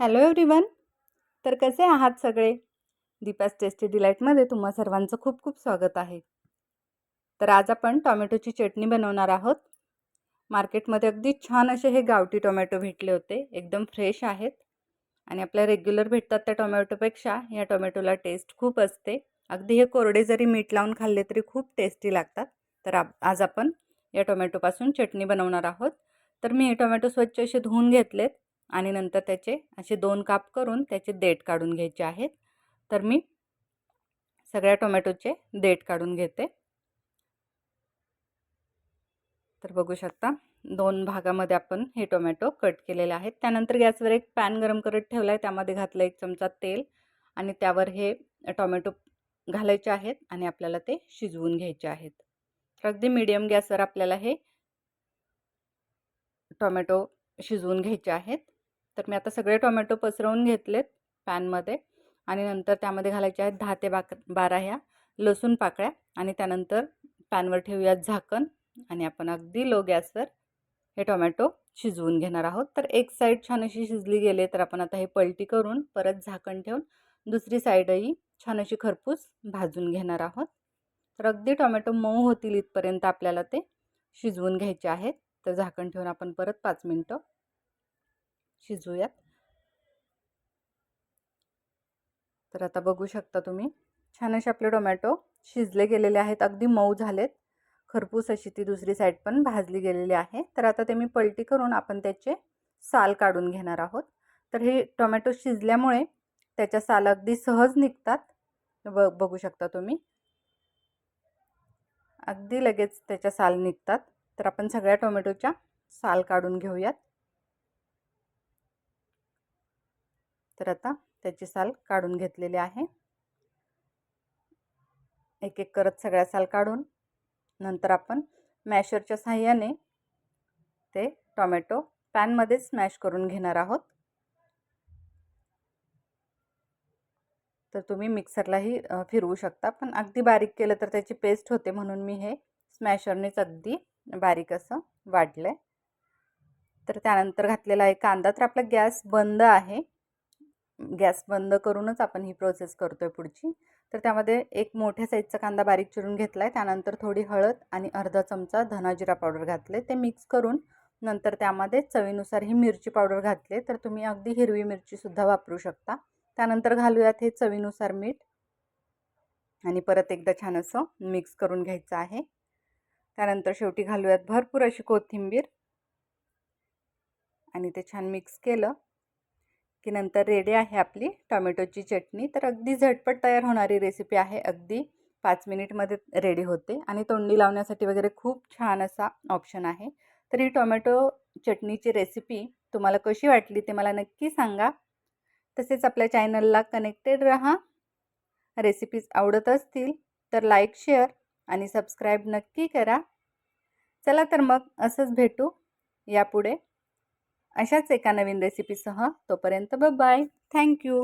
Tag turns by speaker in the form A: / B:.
A: Hello everyone तर कसे आहात सगळे? दीपास टेस्टी डिलाईटमध्ये तुम्हा सर्वांचं खूप खूप स्वागत आहे. तर आज आपण टॉमॅटोची चटणी बनवणार आहोत. मार्केटमध्ये अगदी छान असे हे गावठी टोमॅटो भेटले होते. एकदम फ्रेश आहेत. आणि आपल्या रेग्युलर भेटतात त्या टोमॅटोपेक्षा या टोमॅटोला टेस्ट खूप असते. अगदी हे कोरडे जरी मीठ लावून खाल्ले तरी खूप टेस्टी लागतात. तर आज आपण या टोमॅटोपासून चटणी बनवणार आहोत. तर मी हे टोमॅटो स्वच्छ असे धुवून घेतलेत. आणि नंतर त्याचे असे दोन काप करून त्याचे देठ काढून घ्यायचे आहेत. तर मी सगळ्या टोमॅटोचे देठ काढून घेते. तर बघू शकता दोन भागामध्ये आपण हे टोमॅटो कट केलेले आहेत. त्यानंतर गॅसवर एक पॅन गरम करत ठेवला आहे त्यामध्ये घातलं एक चमचा तेल आणि त्यावर हे टोमॅटो घालायचे आहेत आणि आपल्याला ते शिजवून घ्यायचे आहेत. तर अगदी मिडियम गॅसवर आपल्याला हे टोमॅटो शिजवून घ्यायचे आहेत. तर मी आता सगळे टोमॅटो पसरवून घेतलेत पॅनमध्ये आणि नंतर त्यामध्ये घालायचे आहेत दहा ते बाक बारा ह्या लसूण पाकळ्या आणि त्यानंतर पॅनवर ठेवूयात झाकण आणि आपण अगदी लो गॅसवर हे टोमॅटो शिजवून घेणार आहोत. तर एक साईड छान अशी शिजली गेले तर आपण आता हे पलटी करून परत झाकण ठेवून दुसरी साईडही छान अशी खरपूस भाजून घेणार आहोत. तर अगदी टोमॅटो मऊ होतील इथपर्यंत आपल्याला ते शिजवून घ्यायचे आहेत. तर झाकण ठेवून आपण परत पाच मिनटं शिजूयात. तर आता बघू शकता तुम्ही छान असे आपले टोमॅटो शिजले गेलेले आहेत अगदी मऊ झालेत. खरपूस अशी ती दुसरी साईड पण भाजली गेलेली आहे. तर आता ते मी पलटी करून आपण त्याचे साल काढून घेणार आहोत. तर हे टोमॅटो शिजल्यामुळे त्याच्या साल अगदी सहज निघतात. ब बघू शकता तुम्ही. अगदी लगेच त्याच्या साल निघतात. तर आपण सगळ्या टोमॅटोच्या साल काढून घेऊयात. तर आता त्याची साल काढून घेतलेली आहे. एक एक करत सगळ्या साल काढून नंतर आपण मॅशरच्या साह्याने ते टॉमॅटो पॅनमध्येच स्मॅश करून घेणार आहोत. तर तुम्ही मिक्सरलाही फिरवू शकता. पण अगदी बारीक केलं तर त्याची पेस्ट होते म्हणून मी हे स्मॅशरनेच अगदी बारीक असं वाढलं आहे तर त्यानंतर घातलेला आहे कांदा. तर आपला गॅस बंद आहे. गॅस बंद करूनच आपण ही प्रोसेस करतो आहे पुढची. तर त्यामध्ये एक मोठ्या साईजचा कांदा बारीक चिरून घेतला आहे त्यानंतर थोडी हळद आणि अर्धा चमचा धनाजिरा पावडर घातले. ते मिक्स करून नंतर त्यामध्ये चवीनुसार ही मिरची पावडर घातले. तर तुम्ही अगदी हिरवी मिरचीसुद्धा वापरू शकता. त्यानंतर घालूयात हे चवीनुसार मीठ. आणि परत एकदा छान असं मिक्स करून घ्यायचं आहे. त्यानंतर शेवटी घालूयात भरपूर अशी कोथिंबीर. आणि ते छान मिक्स केलं. की नंतर रेडी आहे आपली टॉमॅटोची चटणी. तर अगदी झटपट तयार होणारी रेसिपी आहे. अगदी पाच मिनिटमध्ये रेडी होते. आणि तोंडी लावण्यासाठी वगैरे खूप छान असा ऑप्शन आहे. तर ही टोमॅटो चटणीची रेसिपी तुम्हाला कशी वाटली ते मला नक्की सांगा. तसेच आपल्या चॅनलला कनेक्टेड रहा. रेसिपीज आवडत असतील तर लाईक शेअर आणि सबस्क्राईब नक्की करा. चला तर मग असंच भेटू यापुढे. अशाच एका नवीन रेसिपीसह तोपर्यंत बाय थँक्यू